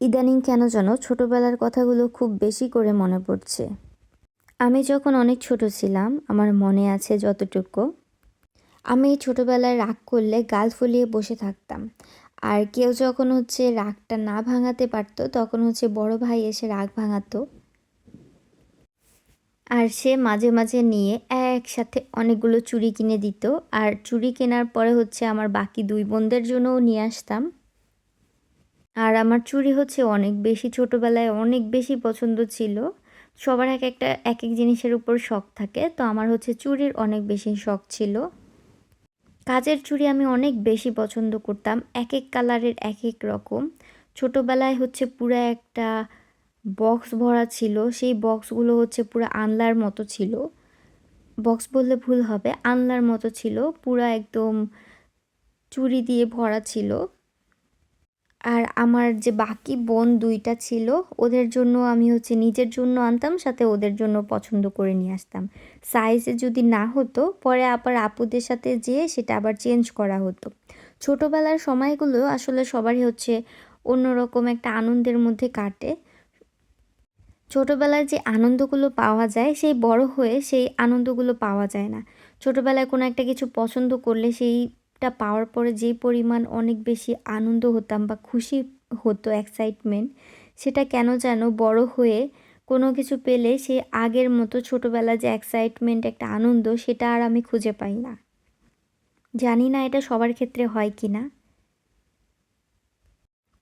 ইদানিং কেন যেন ছোটোবেলার কথাগুলো খুব বেশি করে মনে পড়ছে। আমি যখন অনেক ছোট ছিলাম, আমার মনে আছে যতটুকু। আমি ছোটোবেলায় রাগ করলে গাল ফুলিয়ে বসে থাকতাম। আর কেউ যখন হচ্ছে রাগটা না ভাঙাতে পারতো, তখন হচ্ছে বড় ভাই এসে রাগ ভাঙাতো। আর সে মাঝে মাঝে নিয়ে একসাথে অনেকগুলো চুড়ি কিনে দিত। আর চুড়ি কেনার পরে হচ্ছে আমার বাকি দুই বোনদের জন্যও নিয়ে আসতাম। আর আমার চুড়ি হচ্ছে অনেক বেশি, ছোটোবেলায় অনেক বেশি পছন্দ ছিল। সবার এক একটা এক এক জিনিসের উপর শখ থাকে, তো আমার হচ্ছে চুড়ির অনেক বেশি শখ ছিল। কাজের চুড়ি আমি অনেক বেশি পছন্দ করতাম এক এক কালারের এক এক রকম। ছোটোবেলায় হচ্ছে পুরো একটা বক্স ভরা ছিল, সেই বক্সগুলো হচ্ছে পুরো আনলার মতো ছিল। বক্স বললে ভুল হবে, আনলার মতো ছিল, পুরো একদম চুড়ি দিয়ে ভরা ছিল। আমার যে বাকি বোন দুইটা ছিল, ওদের জন্য আমি হচ্ছে নিজের জন্য আনতাম, সাথে ওদের জন্য পছন্দ করে নিয়ে আসতাম। সাইজে যদি না হতো, পরে আবার আপুদের সাথে যেয়ে সেটা আবার চেঞ্জ করা হতো। ছোটোবেলার সময়গুলো আসলে সবারই হচ্ছে অন্যরকম একটা আনন্দের মধ্যে কাটে। ছোটোবেলায় যে আনন্দগুলো পাওয়া যায়, সেই বড় হয়ে সেই আনন্দগুলো পাওয়া যায় না। ছোটোবেলায় কোনো একটা কিছু পছন্দ করলে সেইটা পাওয়ার পরে যে পরিমাণ অনেক বেশি আনন্দ হতাম বা খুশি হতো এক্সাইটমেন্ট সেটা কেন যেন বড় হয়ে কোনো কিছু পেলে সে আগের মতো ছোটোবেলা যে এক্সাইটমেন্ট একটা আনন্দ, সেটা আর আমি খুঁজে পাই না। জানি না এটা সবার ক্ষেত্রে হয় কি না।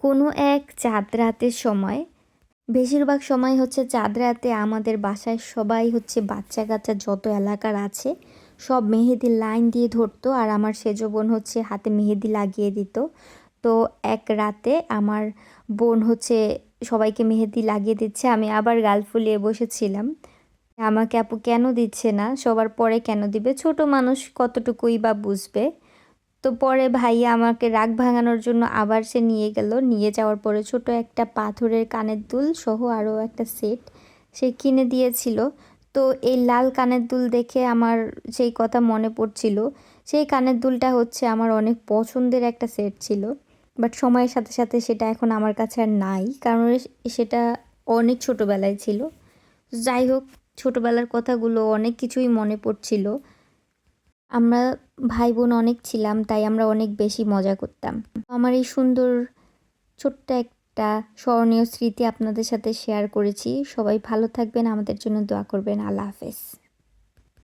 কোনো এক চাঁদ রাতের সময়, বেশিরভাগ সময় হচ্ছে চাঁদ রাতে আমাদের বাসায় সবাই হচ্ছে বাচ্চা কাচ্চা যত এলাকার আছে সব মেহেদি লাইন দিয়ে ধরতো আর আমার সেজ বোন হচ্ছে হাতে মেহেদি লাগিয়ে দিত। তো এক রাতে আমার বোন হচ্ছে সবাইকে মেহেদি লাগিয়ে দিচ্ছে, আমি আবার গাল ফুলিয়ে বসেছিলাম। আমাকে আপু কেন দিচ্ছে না, সবার পরে কেন দিবে? ছোট মানুষ কতটুকুই বা বুঝবে? তো পরে ভাইয়া আমাকে রাগ ভাঙানোর জন্য আবার সে নিয়ে গেল। নিয়ে যাওয়ার পরে ছোট একটা পাথরের কানের দুল সহ আরও একটা সেট সে কিনে দিয়েছিল। তো এই লাল কানের দুল দেখে আমার সেই কথা মনে পড়ছিল, সেই কানের দুলটা হচ্ছে আমার অনেক পছন্দের একটা সেট ছিল। বাট সময়ের সাথে সাথে সেটা এখন আমার কাছে আর নাই, কারণ সেটা অনেক ছোটোবেলায় ছিল। যাই হোক, ছোটোবেলার কথাগুলো অনেক কিছুই মনে পড়ছিল। আমরা ভাই বোন অনেক ছিলাম, তাই আমরা অনেক বেশি মজা করতাম। আমার এই সুন্দর ছোট্ট একটা স্মরণীয় স্মৃতি আপনাদের সাথে শেয়ার করেছি। সবাই ভালো থাকবেন, আমাদের জন্য দোয়া করবেন। আল্লাহ হাফেজ।